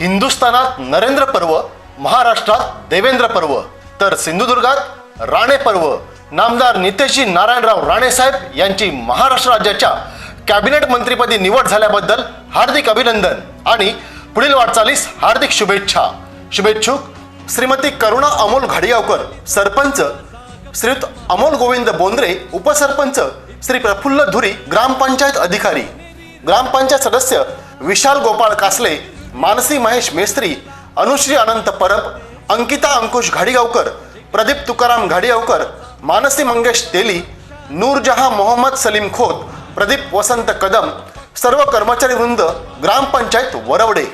हिंदुस्थानात नरेंद्र पर्व महाराष्ट्रात देवेंद्र पर्व तर सिंधुदुर्गात राणे पर्व. नामदार नितेशजी नारायणराव राणे साहेब यांची महाराष्ट्र राज्याच्या कॅबिनेट मंत्रीपदी निवड झाल्याबद्दल हार्दिक अभिनंदन आणि पुढील वाटचालीस हार्दिक शुभेच्छा. शुभेच्छुक श्रीमती करुणा अमोल घडियावकर सरपंच श्रीयुत अमोल गोविंद बोंद्रे उपसरपंच श्री प्रफुल्ल धुरी ग्रामपंचायत अधिकारी. ग्रामपंचायत सदस्य विशाल गोपाळ कासले मानसी महेश मेस्त्री अनुश्री अनंत परब अंकिता अंकुश घाडीगावकर प्रदीप तुकाराम घाडीगावकर मानसी मंगेश तेली नूरजहा मोहम्मद सलीम खोत प्रदीप वसंत कदम सर्व कर्मचारी वृंद ग्रामपंचायत वरवडे.